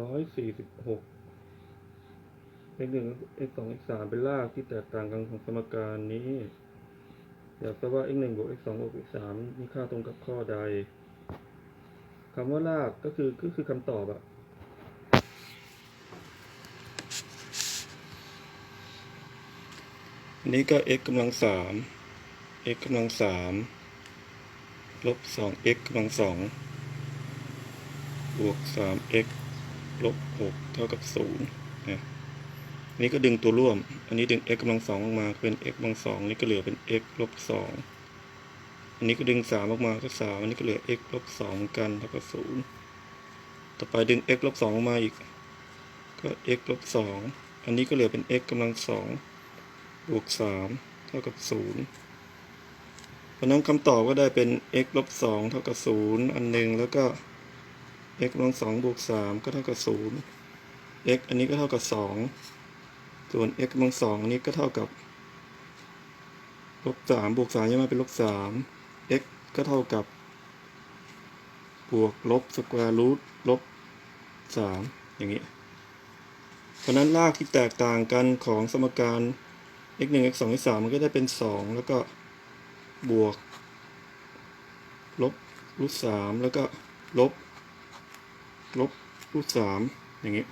ร้อยสี่สิบหก x หนึ่ง x สอง x สามเป็นรากที่แตกต่างกันของสมการนี้ อยากทราบว่า x หนึ่งบวก x สองบวก x สามมีค่าตรงกับข้อใดคำว่ารากก็คือก็คือคำตอบอะอันนี้ก็ x กำลังสาม x กำลังสามลบสอง x กำลังสองบวกสาม x ลบหกเท่ากับศูนย์นะนี้ก็ดึงตัวร่วม อันนี้ดึง x กำลังสองออกมาเป็น x กำลังสองนี่ก็เหลือเป็น x ลบสองอันนี้ก็ดึงสามออกมาก็สามอันนี้ก็เหลือ x ลบสองเหมือนกันเท่ากับศูนย์ต่อไปดึง x ลบสองออกมาอีก ก็ x ลบสองอันนี้ก็เหลือเป็น x กำลังสองบวกสามเท่ากับศูนย์เพราะนั้นคำตอบก็ได้เป็น x ลบสองเท่ากับศูนย์อันหนึ่งแล้วก็ x กำลังสองบวกสามก็เท่ากับศูนย์ x อันนี้ก็เท่ากับสองส่วน x กำลังสองอันนี้ก็เท่ากับลบสามบวกสามยังมาเป็นลบสาม x ก็เท่ากับบวกลบสแควร์รูทลบสามอย่างนี้เพราะนั้นรากที่แตกต่างกันของสมการ x หนึ่ง x สอง x สามมันก็ได้เป็นสองแล้วก็บวก ลบรูทสามแล้วก็ลบ ลบรูทสามอย่างนี้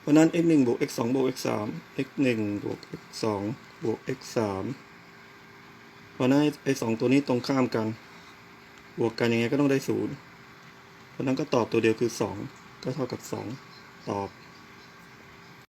เพราะนั้น x1 บวก x2 บวก x3 x1 บวก x2 บวก x3 เพราะนั้นไอ้สองตัวนี้ตรงข้ามกัน บวกกันยังไงก็ต้องได้ศูนย์เพราะนั้นก็ตอบตัวเดียวคือสองก็เท่ากับสองตอบ